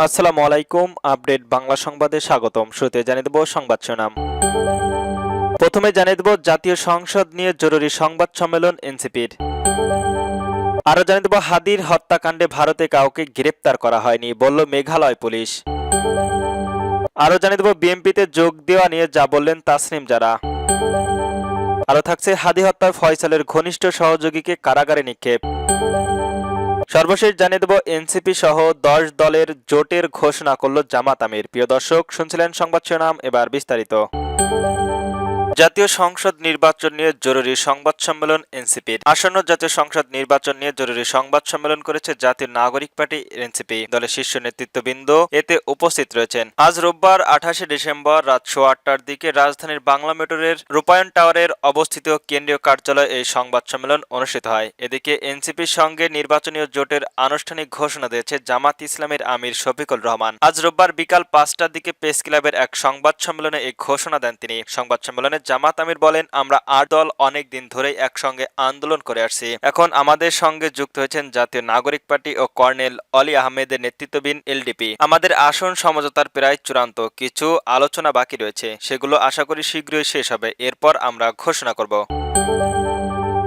আসসালামু আলাইকুম, আপডেট বাংলা সংবাদে স্বাগতম। শুরুতে জানিয়ে দেব সংবাদ শিরোনাম। প্রথমে জানিয়ে দেব জাতীয় সংসদ নিয়ে জরুরি সংবাদ সম্মেলন এনসিপির। আরও জানিয়ে দেব হাদির হত্যাকাণ্ডে ভারতে কাউকে গ্রেপ্তার করা হয়নি বলল মেঘালয় পুলিশ। আরও জানিয়ে দেব বিএনপিতে যোগ দেওয়া নিয়ে যা বললেন তাসনিম যারা আরও থাকছে হাদি হত্যার ফয়সালের ঘনিষ্ঠ সহযোগীকে কারাগারে নিক্ষেপ। সর্বশেষ জানিয়ে দেব, এনসিপি সহ দশ দলের জোটের ঘোষণা করল জামাত আমির। প্রিয় দর্শক, শুনছিলেন সংবাদ শিরোনাম, এবার বিস্তারিত। জাতীয় সংসদ নির্বাচন নিয়ে জরুরি সংবাদ সম্মেলন এনসিপির। আসন্ন জাতীয় সংসদ নির্বাচন নিয়ে জরুরি সংবাদ সম্মেলন করেছে জাতীয় নাগরিক পার্টি, এনসিপি। দলের শীর্ষ নেতৃত্ববৃন্দ এতে উপস্থিত রয়েছেন। আজ রোববার, আঠাশে ডিসেম্বর, রাত সোয়া আটটার দিকে রাজধানীর বাংলা মেট্রোরের রূপায়ণ টাওয়ারের অবস্থিত কেন্দ্রীয় কার্যালয়ে এই সংবাদ সম্মেলন অনুষ্ঠিত হয়। এদিকে এনসিপির সঙ্গে নির্বাচনীয় জোটের আনুষ্ঠানিক ঘোষণা দিয়েছে জামাত ইসলামের আমির শফিকুল রহমান। আজ রোববার বিকাল পাঁচটার দিকে প্রেস ক্লাবের এক সংবাদ সম্মেলনে এই ঘোষণা দেন তিনি। সংবাদ সম্মেলনে জামাত আমির বলেন, আমরা আট দল অনেক দিন ধরেই একসঙ্গে আন্দোলন করে আসছি। এখন আমাদের সঙ্গে যুক্ত হয়েছেন জাতীয় নাগরিক পার্টি ও কর্নেল অলি আহমেদের নেতৃত্ববিন এলডিপি। আমাদের আসন সমঝোতার প্রায় চূড়ান্ত কিছু আলোচনা বাকি রয়েছে। সেগুলো আশা করি শীঘ্রই শেষ হবে। এরপর আমরা ঘোষণা করব।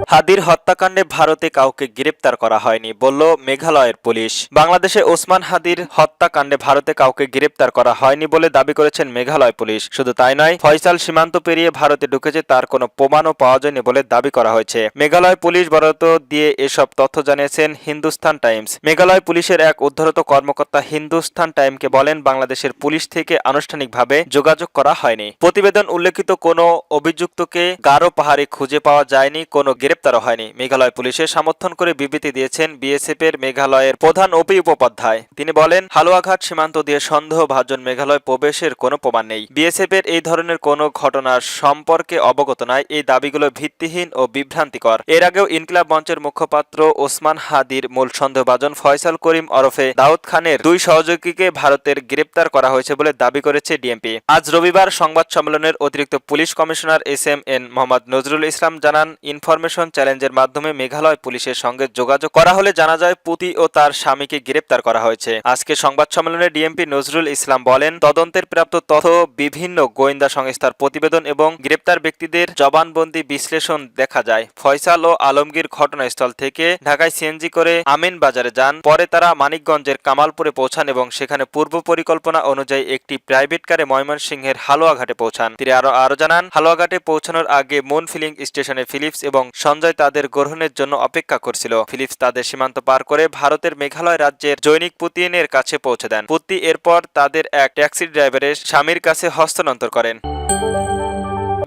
হাদির হত্যাকাণ্ডে ভারতে কাউকে গ্রেপ্তার করা হয়নি, বলল মেঘালয়ের পুলিশ। বাংলাদেশে ওসমান হাদির হত্যাকাণ্ডে ভারতে কাউকে গ্রেপ্তার করা হয়নি বলে দাবি করেছেন মেঘালয় পুলিশ। শুধু তাই নয়, ফয়সাল সীমান্ত পেরিয়ে ভারতে ঢুকেছে তার কোনো প্রমাণও পাওয়া যায়নি বলে দাবি করা হয়েছে। মেঘালয় পুলিশ বরাদ্দ দিয়ে এসব তথ্য জানিয়েছেন হিন্দুস্তান টাইমস। মেঘালয় পুলিশের এক উদ্ধরত কর্মকর্তা হিন্দুস্তান টাইমকে বলেন, বাংলাদেশের পুলিশ থেকে আনুষ্ঠানিকভাবে যোগাযোগ করা হয়নি। প্রতিবেদন উল্লেখিত কোনো অভিযুক্তকে গারো পাহাড়ে খুঁজে পাওয়া যায়নি, কোনো গ্রেপ্তারও হয়নি। মেঘালয় পুলিশের সমর্থন করে বিবৃতি দিয়েছেন বিএসএফ এর মেঘালয়ের প্রধান ওপি উপাধ্যায়। তিনি বলেন, হালুয়াঘাট সীমান্ত দিয়ে সন্দেহভাজন মেঘালয় প্রবেশের কোনো প্রমাণ নেই। বিএসএফ এর এই ধরনের কোনো ঘটনার সম্পর্কে অবগত নয় এই দাবিগুলো ভিত্তিহীন ও বিভ্রান্তিকর। এর আগেও ইনকিলাব মঞ্চের মুখপাত্র ওসমান হাদির মূল সন্দেহভাজন ফয়সাল করিম ওরফে দাউদ খানের দুই সহযোগীকে ভারতের গ্রেপ্তার করা হয়েছে বলে দাবি করেছে ডিএমপি। আজ রবিবার সংবাদ সম্মেলনের অতিরিক্ত police commissioner S M N Mohammad Nazrul Islam জানান, ইনফরমেশন চ্যালেঞ্জের মাধ্যমে মেঘালয় পুলিশের সঙ্গে যোগাযোগ করা হলে জানা যায়, পুতি ও তার স্বামীকে গ্রেপ্তার করা হয়েছে। আজকে সংবাদ সম্মেলনে ডিএমপি নজরুল ইসলাম বলেন, তদন্তের প্রাপ্ত তথ্য বিভিন্ন গোয়েন্দা সংস্থার প্রতিবেদন এবং গ্রেপ্তার ব্যক্তিদের জবানবন্দি বিশ্লেষণ দেখা যায়। ফয়সাল ও আলমগীর ঘটনাস্থল থেকে ঢাকায় সিএনজি করে আমিন বাজারে যান। পরে তারা মানিকগঞ্জের কামালপুরে পৌঁছান এবং সেখানে পূর্ব পরিকল্পনা অনুযায়ী একটি প্রাইভেট কারে ময়মনসিংহের হালুয়াঘাটে পৌঁছান। তিনি আরও আরও জানান, হালুয়াঘাটে পৌঁছানোর আগে মুন ফিলিং স্টেশনে ফিলিপস এবং সঞ্জয় তাদের গ্রহণের জন্য অপেক্ষা করছিল। ফিলিপস তাদের সীমান্ত পার করে ভারতের মেঘালয় রাজ্যের জৈনিক পুতিনের কাছে পৌঁছে দেন। পুতি এরপর তাদের এক ট্যাক্সি ড্রাইভারের স্বামীর কাছে হস্তান্তর করেন।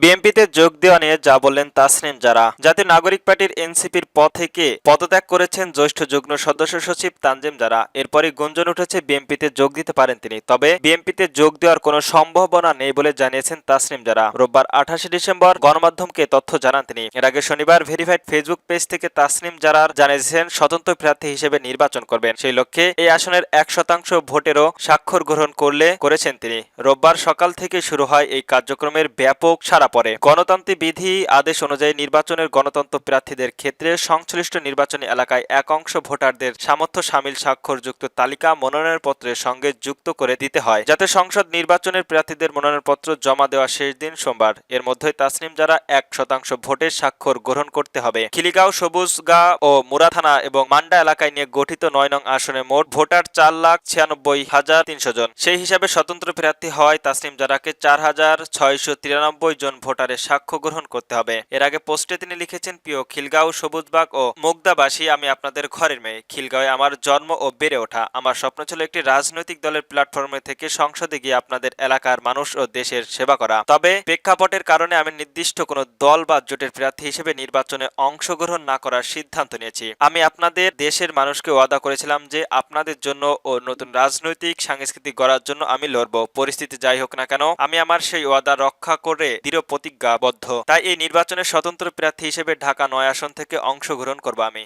বিএনপিতে যোগ দেওয়া নিয়ে যা বললেন তাসনিম যারা জাতীয় নাগরিক পার্টির এনসিপির পদ থেকে পদত্যাগ করেছেন জ্যেষ্ঠ যুগ্ম সদস্য সচিব তানজিম যারা এরপরই গুঞ্জন উঠেছে, বিএনপিতে যোগ দিতে পারেন তিনি। তবে বিএনপিতে যোগ দেওয়ার কোনো সম্ভাবনা নেই বলে জানিয়েছেন তাসনিম যারা রোববার আঠাশে ডিসেম্বর গণমাধ্যমকে তথ্য জানান তিনি। এর আগে শনিবার ভেরিফাইড ফেসবুক পেজ থেকে তাসনিম যারার জানিয়েছেন, স্বতন্ত্র প্রার্থী হিসেবে নির্বাচন করবেন। সেই লক্ষ্যে এই আসনের এক শতাংশ ভোটেরও স্বাক্ষর গ্রহণ করলে করেছেন তিনি। রোববার সকাল থেকে শুরু হয় এই কার্যক্রমের ব্যাপক সারা পড়ে গণতান্ত্রিক বিধি আদেশ অনুযায়ী নির্বাচনের গণতন্ত্র প্রার্থীদের ক্ষেত্রে সংশ্লিষ্ট নির্বাচনী এলাকায় এক অংশ ভোটারদের সামর্থ্য সামিল স্বাক্ষরযুক্ত তালিকা মনোনয়নপত্রের সঙ্গে যুক্ত করে দিতে হয়। যাতে সংসদ নির্বাচনের প্রার্থীদের মনোনয়নপত্র জমা দেওয়া শেষ দিন সোমবার, এর মধ্যে তাসনিম যারা এক শতাংশ ভোটের স্বাক্ষর গ্রহণ করতে হবে। খিলিগাঁও, সবুজগা ও মুরা থানা এবং মান্ডা এলাকায় নিয়ে গঠিত নয় নং আসনে মোট ভোটার চার লাখ ছিয়ানব্বই হাজার তিনশো জন। সেই হিসাবে স্বতন্ত্র প্রার্থী হওয়ায় তাসনিম জারাকে চার হাজার ছয়শো তিরানব্বই জন ভোটারের সাক্ষ্য গ্রহণ করতে হবে। এর আগে পোস্টে তিনি লিখেছেন, প্রিয় খিলগাঁও, সবুজবাগ ও মুগদাবাসী, আমি আপনাদের ঘরের মেয়ে। খিলগাঁওয়ে আমার জন্ম ও বেড়ে ওঠা। আমার স্বপ্ন ছিল একটি রাজনৈতিক দলের প্ল্যাটফর্মে থেকে সংসদে গিয়ে আপনাদের এলাকার মানুষ ও দেশের সেবা করা। তবে প্রেক্ষাপটের কারণে আমি নির্দিষ্ট কোনো দল বা জোটের প্রার্থী হিসেবে নির্বাচনে অংশগ্রহণ না করার সিদ্ধান্ত নিয়েছি। আমি আপনাদের দেশের মানুষকে ওয়াদা করেছিলাম যে আপনাদের জন্য ও নতুন রাজনৈতিক, সাংস্কৃতিক গড়ার জন্য আমি লড়ব। পরিস্থিতি যাই হোক না কেন, আমি আমার সেই ওয়াদা রক্ষা করে দৃঢ় প্রতিজ্ঞাবদ্ধ। তাই এই নির্বাচনের স্বতন্ত্র প্রার্থী হিসেবে ঢাকা নয় আসন থেকে অংশগ্রহণ করব আমি।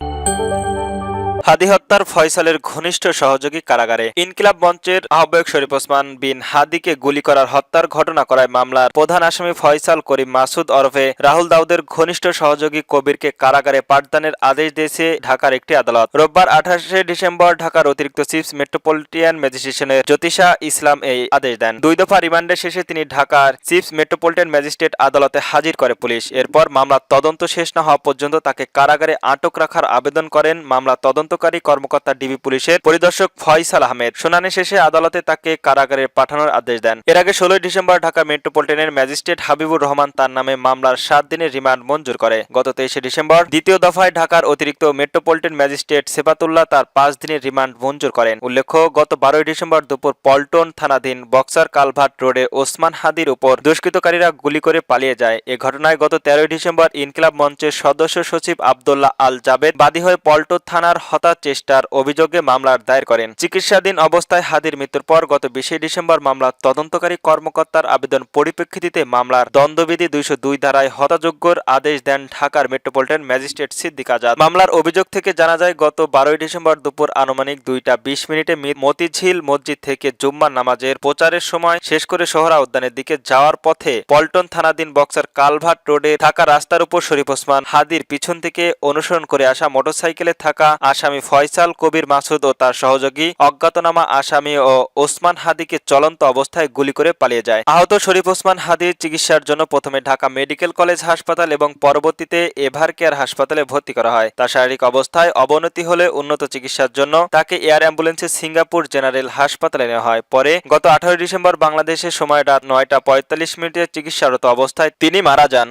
হাদি হত্যার ফয়সালের ঘনিষ্ঠ সহযোগী কারাগারে ইনকিলাব মঞ্চের আহ্বায়ক শরীফ ওসমান বিন হাদিকে গুলি করার হত্যার ঘটনা করায় মামলার প্রধান আসামি ফয়সাল করিম মাসুদ ওরফে রাহুল দাউদের ঘনিষ্ঠ সহযোগী কবিরকে কারাগারে পাঠদানের আদেশ দিয়েছে ঢাকার একটি আদালত। রোববার আঠাশে ডিসেম্বর ঢাকার অতিরিক্ত চিফ মেট্রোপলিটিয়ান ম্যাজিস্ট্রেশনের জ্যোতিষা ইসলাম এই আদেশ দেন। দুই দফা রিমান্ডের শেষে তিনি ঢাকার চিফ মেট্রোপলিটন ম্যাজিস্ট্রেট আদালতে হাজির করে পুলিশ। এরপর মামলার তদন্ত শেষ না হওয়া পর্যন্ত তাকে কারাগারে আটক রাখার আবেদন করেন। মামলা তদন্তকারী কর্মকর্তা ডিবি পুলিশের পরিদর্শক ফয়সাল আহমেদ শুনানি শেষে আদালতে তাকে কারাগারে পাঠানোর আদেশ দেন। এর আগে ষোলোই ডিসেম্বর ঢাকা মেট্রোপলিটনের ম্যাজিস্ট্রেট হাবিবুর রহমান তার নামে মামলার সাত দিনের রিমান্ড মঞ্জুর করে। গত তেইশে ডিসেম্বর দ্বিতীয় দফায় ঢাকার অতিরিক্ত মেট্রোপলিটন ম্যাজিস্ট্রেট সেফাতুল্লাহ তার পাঁচ দিনের রিমান্ড মঞ্জুর করেন। উল্লেখ্য, গত বারোই ডিসেম্বর দুপুর পল্টন থানাধীন বক্সার কালভার্ট রোডে ওসমান হাদির উপর দুষ্কৃতকারীরা গুলি করে পালিয়ে যায়। এ ঘটনায় গত তেরোই ডিসেম্বর ইনকিলাব মঞ্চের সদস্য সচিব আবদুল্লাহ আল জাবেদ বাদী হয়ে পল্টন থানার হত্যা চেষ্টার অভিযোগে মামলার দায়ের করেন। চিকিৎসাধীন অবস্থায় হাদির মৃত্যুর পর গত বিশে ডিসেম্বর মামলার তদন্তকারী কর্মকর্তার আবেদন পরিপ্রেক্ষিতে মামলার দ্বন্দ্ববিধি দুইশো দুই ধারায় হতাযোগ্যর আদেশ দেন ঢাকার মেট্রোপলিটন ম্যাজিস্ট্রেট সিদ্দিক আজাদ। মামলার অভিযোগ থেকে জানা যায়, গত বারোই ডিসেম্বর দুপুর আনুমানিক দুইটা বিশ মিনিটে মতিঝিল মসজিদ থেকে জুম্মার নামাজের প্রচারের সময় শেষ করে সোহরা উদ্যানের দিকে যাওয়ার পথে পল্টন থানাধীন বক্সার কালভার্ট রোডে থাকা রাস্তার উপর শরীফ ওসমান হাদির পিছন থেকে অনুসরণ করে আসা মোটরসাইকেলে থাকা আসামি ফয়সাল, কবির মাসুদ ও তার সহযোগী অজ্ঞাতনামা আসামি ও ওসমান হাদিকে চলন্ত অবস্থায় গুলি করে পালিয়ে যায়। আহত শরীফ ওসমান হাদির চিকিৎসার জন্য প্রথমে ঢাকা মেডিকেল কলেজ হাসপাতাল এবং পরবর্তীতে এভার কেয়ার হাসপাতালে ভর্তি করা হয়। তার শারীরিক অবস্থায় অবনতি হলে উন্নত চিকিৎসার জন্য তাকে এয়ার অ্যাম্বুলেন্সে সিঙ্গাপুর জেনারেল হাসপাতালে নেওয়া হয়। পরে গত আঠারোই ডিসেম্বর বাংলাদেশের সময় রাত নয়টা পঁয়তাল্লিশ মিনিটে চিকিৎসারত অবস্থায় তিনি মারা যান।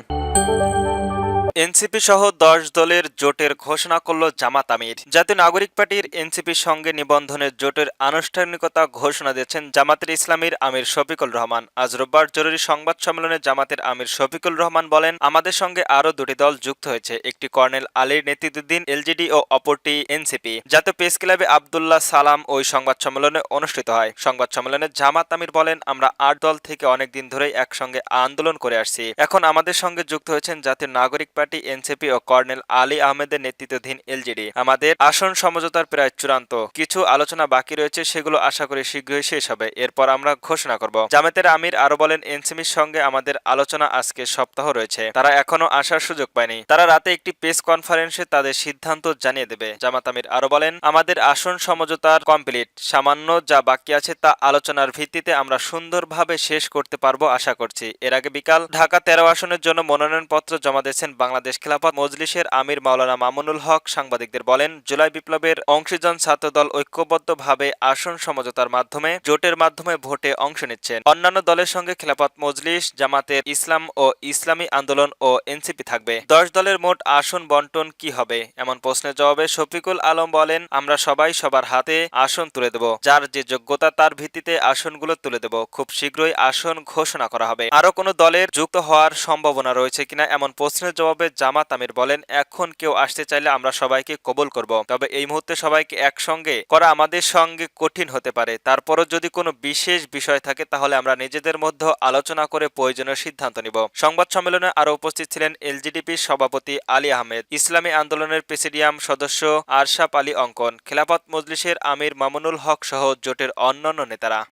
এনসিপি সহ দশ দলের জোটের ঘোষণা করল জামাত আমির। জাতীয় নাগরিক পার্টির এনসিপির সঙ্গে নিবন্ধনের জোটের আনুষ্ঠানিকতা ঘোষণা দিয়েছেন জামাতের ইসলামীর আমির শফিকুল রহমান। আজ রোববার জরুরি সংবাদ সম্মেলনে জামাতের আমির শফিকুল রহমান বলেন, আমাদের সঙ্গে আরও দুটি দল যুক্ত হয়েছে, একটি কর্নেল আলীর নেতৃত্বাধীন এলজিডি ও অপরটি এনসিপি। জাতীয় প্রেস ক্লাবে আবদুল্লাহ সালাম ওই সংবাদ সম্মেলনে অনুষ্ঠিত হয়। সংবাদ সম্মেলনে জামাত আমির বলেন, আমরা আট দল থেকে অনেকদিন ধরেই একসঙ্গে আন্দোলন করে আসছি। এখন আমাদের সঙ্গে যুক্ত হয়েছেন জাতীয় নাগরিক পার্টি এনসিপি ও কর্নেল আলী আহমেদের নেতৃত্বাধীন এলজিডি। আমাদের আসন সমঝোতার প্রায় চূড়ান্ত। কিছু আলোচনা বাকি রয়েছে, সেগুলো আশা করি শীঘ্রই শেষ হবে। এরপর আমরা ঘোষণা করব। জামাতের আমির আরও বলেন, এনসিপির সঙ্গে আমাদের আলোচনা আজকে সপ্তাহ রয়েছে। তারা এখনও আসার সুযোগ পায়নি। তারা রাতে একটি প্রেস কনফারেন্সে তাদের সিদ্ধান্ত জানিয়ে দেবে। জামাত আমির আরও বলেন, আমাদের আসন সমঝোতার কমপ্লিট। সামান্য যা বাকি আছে তা আলোচনার ভিত্তিতে আমরা সুন্দরভাবে শেষ করতে পারব আশা করছি। এর আগে বিকাল ঢাকা তেরো আসনের জন্য মনোনয়নপত্র জমা দিয়েছেন বাংলাদেশ খেলাফত মজলিসের আমির মাওলানা মামুনুল হক সাংবাদিকদের বলেন, জুলাই বিপ্লবের অংশীজন ছাত্রদল ঐক্যবদ্ধভাবে আসন সমঝোতার মাধ্যমে, জোটের মাধ্যমে ভোটে অংশ নিচ্ছেন। অন্যান্য দলের সঙ্গে খেলাফত মজলিস, জামাতের ইসলাম ও ইসলামী আন্দোলন ও এনসিপি থাকবে। দশ দলের মোট আসন বন্টন কি হবে? এমন প্রশ্নের জবাবে শফিকুল আলম বলেন, আমরা সবাই সবার হাতে আসন তুলে দেব। যার যে যোগ্যতা তার ভিত্তিতে আসনগুলো তুলে দেব। খুব শীঘ্রই আসন ঘোষণা করা হবে। আরও কোনো দলের যুক্ত হওয়ার সম্ভাবনা রয়েছে কিনা এমন প্রশ্নের জবাবে জামাত আমির বলেন, এখন কেউ আসতে চাইলে আমরা সবাইকে কবল করব। তবে এই মুহূর্তে সবাইকে একসঙ্গে করা আমাদের সঙ্গে কঠিন হতে পারে। তারপরও যদি কোনো বিশেষ বিষয় থাকে, তাহলে আমরা নিজেদের মধ্যে আলোচনা করে প্রয়োজনীয় সিদ্ধান্ত নিব। সংবাদ সম্মেলনে আরও উপস্থিত ছিলেন এলজিডিপির সভাপতি আলী আহমেদ, ইসলামী আন্দোলনের প্রেসিডিয়াম সদস্য আরশাপ আলী অঙ্কন, খেলাফত মজলিসের আমির মামুনুল হক সহ জোটের অন্যান্য নেতারা।